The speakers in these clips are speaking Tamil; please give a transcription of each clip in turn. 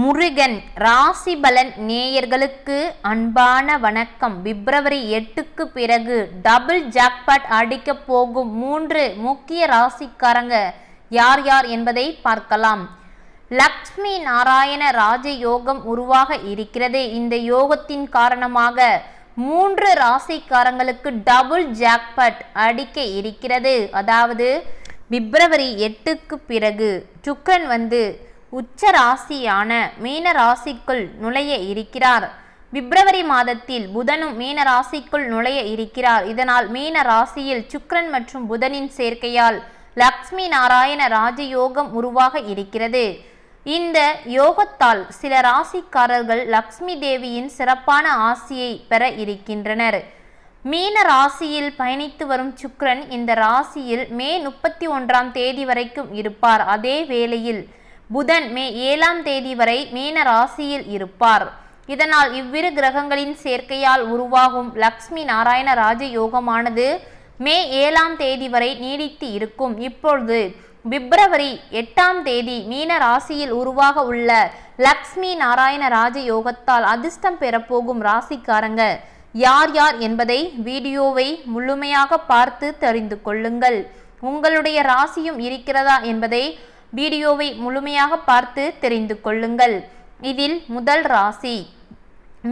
முருகன் ராசிபலன் நேயர்களுக்கு அன்பான வணக்கம். பிப்ரவரி எட்டுக்கு பிறகு டபுள் ஜாக்பாட் அடிக்க போகும் மூன்று முக்கிய ராசிக்காரங்க யார் யார் என்பதை பார்க்கலாம். லக்ஷ்மி நாராயண ராஜ யோகம் உருவாக இருக்கிறது. இந்த யோகத்தின் காரணமாக மூன்று ராசிக்காரங்களுக்கு டபுள் ஜாக்பாட் அடிக்க இருக்கிறது. அதாவது பிப்ரவரி எட்டுக்கு பிறகு சுக்கரன் வந்து உச்ச ராசியான மீன ராசிக்குள் நுழைய இருக்கிறார். பிப்ரவரி மாதத்தில் புதனும் மீன ராசிக்குள் நுழைய இருக்கிறார். இதனால் மீன ராசியில் சுக்ரன் மற்றும் புதனின் சேர்க்கையால் லக்ஷ்மி நாராயண ராஜயோகம் உருவாக இருக்கிறது. இந்த யோகத்தால் சில ராசிக்காரர்கள் லக்ஷ்மி தேவியின் சிறப்பான ஆசியை பெற இருக்கின்றனர். மீன ராசியில் பயணித்து வரும் சுக்ரன் இந்த ராசியில் மே முப்பத்தி ஒன்றாம் தேதி வரைக்கும் இருப்பார். அதே வேளையில் புதன் மே ஏழாம் தேதி வரை மீன ராசியில் இருப்பார். இதனால் இவ்விரு கிரகங்களின் சேர்க்கையால் உருவாகும் லக்ஷ்மி நாராயண ராஜ யோகமானது மே ஏழாம் தேதி வரை நீடித்து இருக்கும். இப்பொழுது பிப்ரவரி எட்டாம் தேதி மீன ராசியில் உருவாக உள்ள லக்ஷ்மி நாராயண ராஜ யோகத்தால் அதிர்ஷ்டம் பெறப்போகும் ராசிக்காரங்க யார் யார் என்பதை வீடியோவை முழுமையாக பார்த்து தெரிந்து கொள்ளுங்கள். உங்களுடைய ராசியும் இருக்கிறதா என்பதை வீடியோவை முழுமையாக பார்த்து தெரிந்து கொள்ளுங்கள். இதில் முதல் ராசி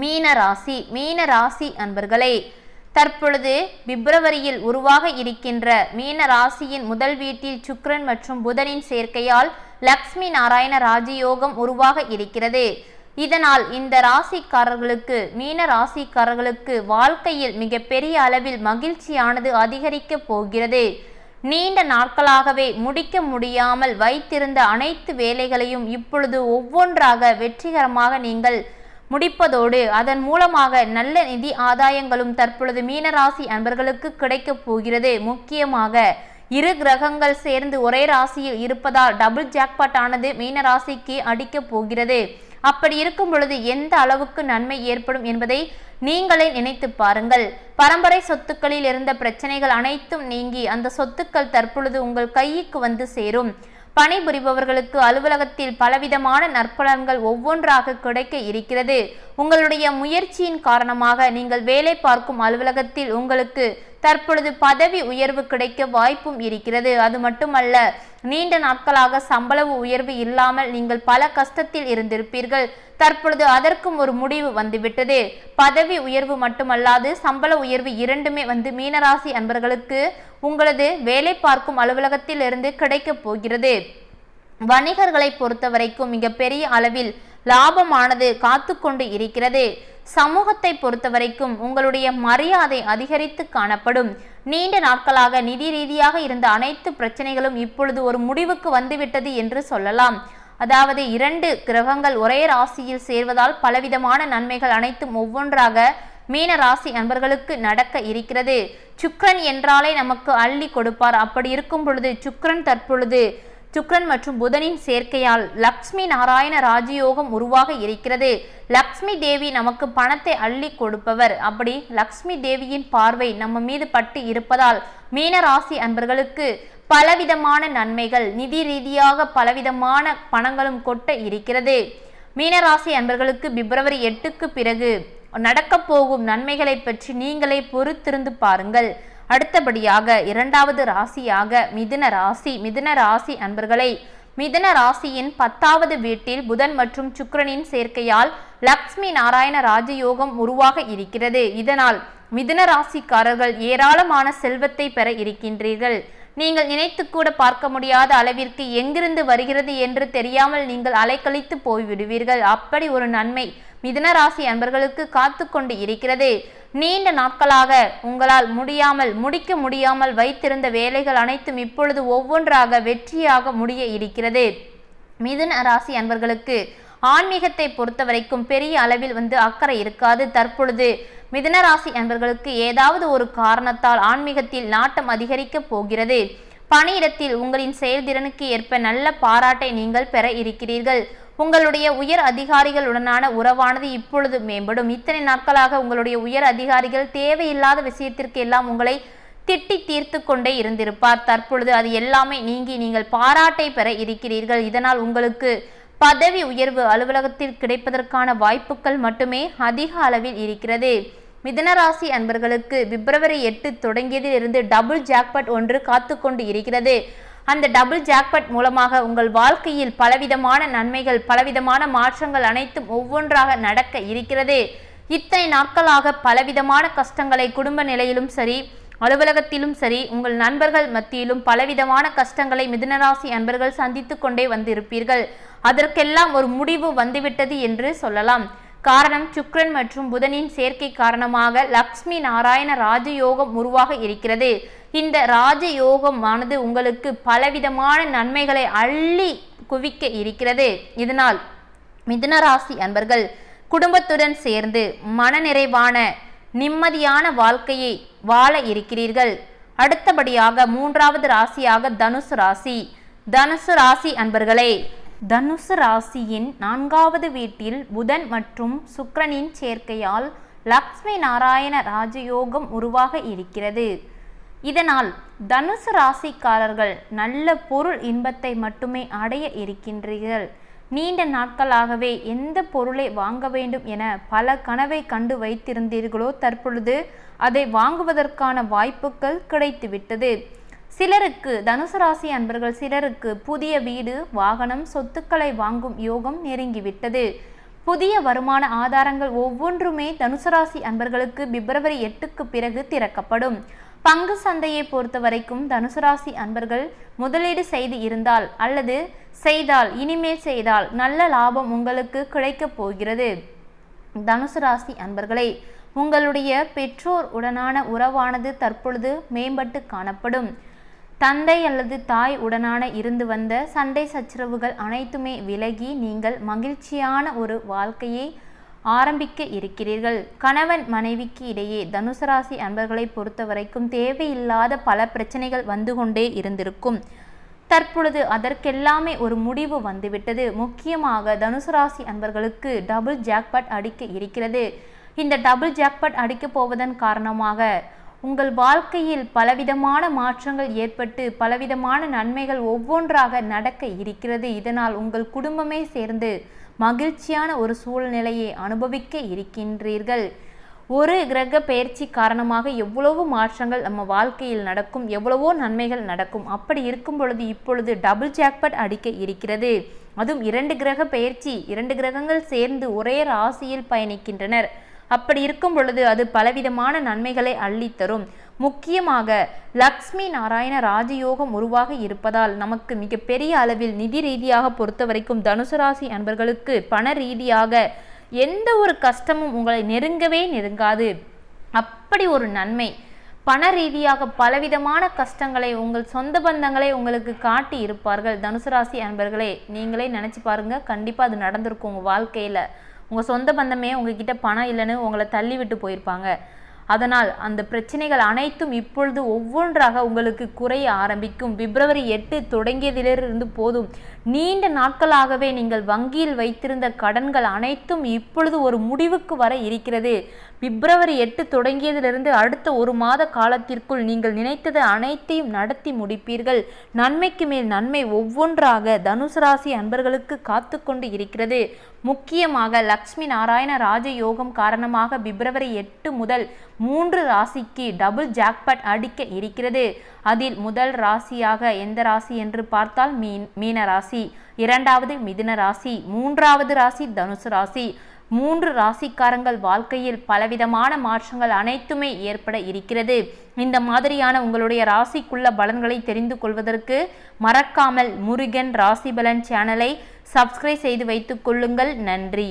மீன ராசி மீன ராசி அன்பர்களே தற்பொழுது பிப்ரவரியில் உருவாக இருக்கின்ற மீன ராசியின் முதல் வீட்டில் சுக்ரன் மற்றும் புதனின் சேர்க்கையால் லக்ஷ்மி நாராயண ராஜயோகம் உருவாக இருக்கிறது. இதனால் இந்த ராசிக்காரர்களுக்கு மீன ராசிக்காரர்களுக்கு வாழ்க்கையில் மிகப்பெரிய அளவில் மகிழ்ச்சியானது அதிகரிக்கப் போகிறது. நீண்ட நாட்களாகவே முடிக்க முடியாமல் வைத்திருந்த அனைத்து வேலைகளையும் இப்பொழுது ஒவ்வொன்றாக வெற்றிகரமாக நீங்கள் முடிப்பதோடு அதன் மூலமாக நல்ல நிதி ஆதாயங்களும் தற்பொழுது மீனராசி அன்பர்களுக்கு கிடைக்கப் போகிறது. முக்கியமாக இரு கிரகங்கள் சேர்ந்து ஒரே ராசியில் இருப்பதால் டபுள் ஜாக்பாட் ஆனது மீனராசிக்கு அடிக்கப் போகிறது. அப்படி இருக்கும் பொழுது எந்த அளவுக்கு நன்மை ஏற்படும் என்பதை நீங்களே நினைத்து பாருங்கள். பரம்பரை சொத்துக்களில் இருந்த பிரச்சனைகள் அனைத்தும் நீங்கி அந்த சொத்துக்கள் தற்பொழுது உங்கள் கைக்கு வந்து சேரும். பணிபுரிபவர்களுக்கு அலுவலகத்தில் பலவிதமான நற்பலன்கள் ஒவ்வொன்றாக கிடைக்க இருக்கிறது. உங்களுடைய முயற்சியின் காரணமாக நீங்கள் வேலை பார்க்கும் அலுவலகத்தில் உங்களுக்கு தற்பொழுது பதவி உயர்வு கிடைக்க வாய்ப்பும் இருக்கிறது. அது மட்டுமல்ல நீண்ட நாட்களாக சம்பள உயர்வு இல்லாமல் நீங்கள் பல கஷ்டத்தில் இருந்திருப்பீர்கள். தற்பொழுது அதற்கும் ஒரு முடிவு வந்துவிட்டது. பதவி உயர்வு மட்டுமல்லாது சம்பள உயர்வு இரண்டுமே வந்து மீனராசி அன்பர்களுக்கு உங்களது வேலை பார்க்கும் அலுவலகத்திலிருந்து கிடைக்கப் போகிறது. வணிகர்களை பொறுத்த வரைக்கும் மிகப்பெரிய அளவில் லாபமானது காத்து கொண்டு இருக்கிறது. சமூகத்தை பொறுத்தவரைக்கும் உங்களுடைய மரியாதை அதிகரித்து காணப்படும். நீண்ட நாட்களாக நிதி ரீதியாக இருந்த அனைத்து பிரச்சனைகளும் இப்பொழுது ஒரு முடிவுக்கு வந்துவிட்டது என்று சொல்லலாம். அதாவது இரண்டு கிரகங்கள் ஒரே ராசியில் சேர்வதால் பலவிதமான நன்மைகள் அனைத்தும் ஒவ்வொன்றாக மீன ராசி அன்பர்களுக்கு நடக்க இருக்கிறது. சுக்ரன் என்றாலே நமக்கு அள்ளி கொடுப்பார். அப்படி இருக்கும் பொழுது சுக்ரன் தற்பொழுது சுக்ரன் மற்றும் புதனின் சேர்க்கையால் லக்ஷ்மி நாராயண ராஜயோகம் உருவாக இருக்கிறது. லக்ஷ்மி தேவி நமக்கு பணத்தை அள்ளி கொடுப்பவர். அப்படி லக்ஷ்மி தேவியின் பார்வை நம்ம மீது பட்டு இருப்பதால் மீன ராசி அன்பர்களுக்கு பலவிதமான நன்மைகள் நிதி ரீதியாக பலவிதமான பணங்களும் கொட்ட இருக்கிறது. மீனராசி அன்பர்களுக்கு பிப்ரவரி எட்டுக்கு பிறகு நடக்கப் போகும் நன்மைகளை பற்றி நீங்களே பொறுத்திருந்து பாருங்கள். அடுத்தபடியாக இரண்டாவது ராசியாக மிதுன ராசி மிதுன ராசி அன்பர்களை மிதுன ராசியின் பத்தாவது வீட்டில் புதன் மற்றும் சுக்கிரனின் சேர்க்கையால் லக்ஷ்மி நாராயண ராஜயோகம் உருவாக இருக்கிறது. இதனால் மிதுன ராசிக்காரர்கள் ஏராளமான செல்வத்தை பெற இருக்கின்றீர்கள். நீங்கள் நினைத்து கூட பார்க்க முடியாத அளவிற்கு எங்கிருந்து வருகிறது என்று தெரியாமல் நீங்கள் அலைக்கழித்து போய்விடுவீர்கள். அப்படி ஒரு நன்மை மிதுன ராசி அன்பர்களுக்கு காத்து கொண்டு இருக்கிறது. நீண்ட நாட்களாக உங்களால் முடியாமல் முடிக்க முடியாமல் வைத்திருந்த வேலைகள் அனைத்தும் இப்பொழுது ஒவ்வொன்றாக வெற்றியாக முடிய இருக்கிறது. மிதுன ராசி அன்பர்களுக்கு ஆன்மீகத்தை பொறுத்த வரைக்கும் பெரிய அளவில் வந்து அக்கறை இருக்காது. தற்பொழுது மிதுன ராசி அன்பர்களுக்கு ஏதாவது ஒரு காரணத்தால் ஆன்மீகத்தில் நாட்டம் அதிகரிக்கப் போகிறது. பணியிடத்தில் உங்களின் செயல்திறனுக்கு ஏற்ப நல்ல பாராட்டை நீங்கள் பெற இருக்கிறீர்கள். உங்களுடைய உயர் அதிகாரிகளுடனான உறவானது இப்பொழுது மேம்படும். இத்தனை நாட்களாக உங்களுடைய உயர் அதிகாரிகள் தேவையில்லாத விஷயத்திற்கு எல்லாம் உங்களை திட்டி தீர்த்து கொண்டே இருந்திருப்பார். தற்பொழுது அது எல்லாமே நீங்கி நீங்கள் பாராட்டை பெற இருக்கிறீர்கள். இதனால் உங்களுக்கு பதவி உயர்வு அலுவலகத்தில் கிடைப்பதற்கான வாய்ப்புகள் மட்டுமே அதிக அளவில் இருக்கிறது. மிதனராசி அன்பர்களுக்கு பிப்ரவரி எட்டு தொடங்கியதிலிருந்து டபுள் ஜாக்பட் ஒன்று காத்து கொண்டு இருக்கிறது. அந்த டபுள் ஜாக்பட் மூலமாக உங்கள் வாழ்க்கையில் பலவிதமான நன்மைகள் பலவிதமான மாற்றங்கள் அனைத்தும் ஒவ்வொன்றாக நடக்க இருக்கிறது. இத்தனை நாட்களாக பலவிதமான கஷ்டங்களை குடும்ப நிலையிலும் சரி அலுவலகத்திலும் சரி உங்கள் நண்பர்கள் மத்தியிலும் பலவிதமான கஷ்டங்களை மிதுனராசி அன்பர்கள் சந்தித்து கொண்டே வந்திருப்பீர்கள். அதற்கெல்லாம் ஒரு முடிவு வந்துவிட்டது என்று சொல்லலாம். காரணம் சுக்ரன் மற்றும் புதனின் சேர்க்கை காரணமாக லக்ஷ்மி நாராயண ராஜயோகம் உருவாக இருக்கிறது. இந்த ராஜயோகமானது உங்களுக்கு பலவிதமான நன்மைகளை அள்ளி குவிக்க இருக்கிறது. இதனால் மிதுன ராசி அன்பர்கள் குடும்பத்துடன் சேர்ந்து மனநிறைவான நிம்மதியான வாழ்க்கையை வாழ இருக்கிறீர்கள். அடுத்தபடியாக மூன்றாவது ராசியாக தனுசு ராசி. தனுசு ராசி அன்பர்களே தனுசு ராசியின் நான்காவது வீட்டில் புதன் மற்றும் சுக்கிரனின் சேர்க்கையால் லக்ஷ்மி நாராயண ராஜயோகம் உருவாக இருக்கிறது. இதனால் தனுசு ராசிக்காரர்கள் நல்ல பொருள் இன்பத்தை மட்டுமே அடைய இருக்கின்றீர்கள். நீண்ட நாட்களாகவே எந்த பொருளை வாங்க வேண்டும் என பல கனவை கண்டு வைத்திருந்தீர்களோ தற்பொழுது அதை வாங்குவதற்கான வாய்ப்புகள் கிடைத்துவிட்டது. சிலருக்கு தனுசு ராசி அன்பர்கள் சிலருக்கு புதிய வீடு வாகனம் சொத்துக்களை வாங்கும் யோகம் நெருங்கிவிட்டது. புதிய வருமான ஆதாரங்கள் ஒவ்வொன்றுமே தனுசு ராசி அன்பர்களுக்கு பிப்ரவரி எட்டுக்கு பிறகு திறக்கப்படும். பங்கு சந்தையை பொறுத்த வரைக்கும் தனுசு ராசி அன்பர்கள் முதலீடு செய்து இருந்தால் அல்லது செய்தால் இனிமேல் செய்தால் நல்ல லாபம் உங்களுக்கு கிடைக்கப் போகிறது. தனுசு ராசி அன்பர்களே உங்களுடைய பெற்றோர் உடனான உறவானது தற்பொழுது மேம்பட்டு காணப்படும். தந்தை அல்லது தாய் உடனான இருந்து வந்த சண்டை சச்சரவுகள் அனைத்துமே விலகி நீங்கள் மகிழ்ச்சியான ஒரு வாழ்க்கையை ஆரம்பிக்க இருக்கிறீர்கள். கணவன் மனைவிக்கு இடையே தனுசு ராசி அன்பர்களை பொறுத்த வரைக்கும் தேவையில்லாத பல பிரச்சனைகள் வந்து கொண்டே இருந்திருக்கும். தற்பொழுது அதற்கெல்லாமே ஒரு முடிவு வந்துவிட்டது. முக்கியமாக தனுசு ராசி அன்பர்களுக்கு டபுள் ஜாக்பாட் அடிக்க இருக்கிறது. இந்த டபுள் ஜாக்பாட் அடிக்கப் போவதன் காரணமாக உங்கள் வாழ்க்கையில் பலவிதமான மாற்றங்கள் ஏற்பட்டு பலவிதமான நன்மைகள் ஒவ்வொன்றாக நடக்க இருக்கிறது. இதனால் உங்கள் குடும்பமே சேர்ந்து மகிழ்ச்சியான ஒரு சூழ்நிலையை அனுபவிக்க இருக்கின்றீர்கள். ஒரு கிரக பயிற்சி காரணமாக எவ்வளவு மாற்றங்கள் நம்ம வாழ்க்கையில் நடக்கும் எவ்வளவோ நன்மைகள் நடக்கும். அப்படி இருக்கும் பொழுது இப்பொழுது டபுள் ஜாக்பட் அடிக்க இருக்கிறது. அதுவும் இரண்டு கிரக பயிற்சி இரண்டு கிரகங்கள் சேர்ந்து ஒரே ராசியில் பயணிக்கின்றனர். அப்படி இருக்கும் பொழுது அது பலவிதமான நன்மைகளை அள்ளித்தரும். முக்கியமாக லக்ஷ்மி நாராயண ராஜயோகம் உருவாக இருப்பதால் நமக்கு மிகப்பெரிய அளவில் நிதி ரீதியாக பொறுத்த வரைக்கும் தனுசு ராசி அன்பர்களுக்கு பண ரீதியாக எந்த ஒரு கஷ்டமும் உங்களை நெருங்கவே நெருங்காது. அப்படி ஒரு நன்மை. பண ரீதியாக பலவிதமான கஷ்டங்களை உங்கள் சொந்த பந்தங்களை உங்களுக்கு காட்டி இருப்பார்கள். தனுசு ராசி அன்பர்களே நீங்களே நினச்சி பாருங்க. கண்டிப்பாக அது நடந்திருக்கும் உங்கள் வாழ்க்கையில். உங்கள் சொந்த பந்தமே உங்ககிட்ட பணம் இல்லைன்னு உங்களை தள்ளி விட்டு போயிருப்பாங்க. அதனால் அந்த பிரச்சனைகள் அனைத்தும் இப்பொழுது ஒவ்வொன்றாக உங்களுக்கு குறைய ஆரம்பிக்கும். பிப்ரவரி எட்டு தொடங்கியதிலிருந்து போதும். நீண்ட நாட்களாகவே நீங்கள் வங்கியில் வைத்திருந்த கடன்கள் அனைத்தும் இப்பொழுது ஒரு முடிவுக்கு வர இருக்கிறது. பிப்ரவரி எட்டு தொடங்கியதிலிருந்து அடுத்த ஒரு மாத காலத்திற்குள் நீங்கள் நினைத்தது அனைத்தையும் நடத்தி முடிப்பீர்கள். நன்மைக்கு மேல் நன்மை ஒவ்வொன்றாக தனுசு ராசி அன்பர்களுக்கு காத்து கொண்டு இருக்கிறது. முக்கியமாக லக்ஷ்மி நாராயண ராஜயோகம் காரணமாக பிப்ரவரி எட்டு முதல் மூன்று ராசிக்கு டபுள் ஜாக்பட் அடிக்க இருக்கிறது. அதில் முதல் ராசியாக எந்த ராசி என்று பார்த்தால் மீன் மீன ராசி இரண்டாவது மிதுன ராசி மூன்றாவது ராசி தனுசு ராசி. மூன்று ராசிக்காரங்கள் வாழ்க்கையில் பலவிதமான மாற்றங்கள் அனைத்துமே ஏற்பட இருக்கிறது. இந்த மாதிரியான உங்களுடைய ராசிக்குள்ள பலன்களை தெரிந்து கொள்வதற்கு மறக்காமல் முருகன் ராசி பலன் சேனலை சப்ஸ்கிரைப் செய்து வைத்துக் கொள்ளுங்கள். நன்றி.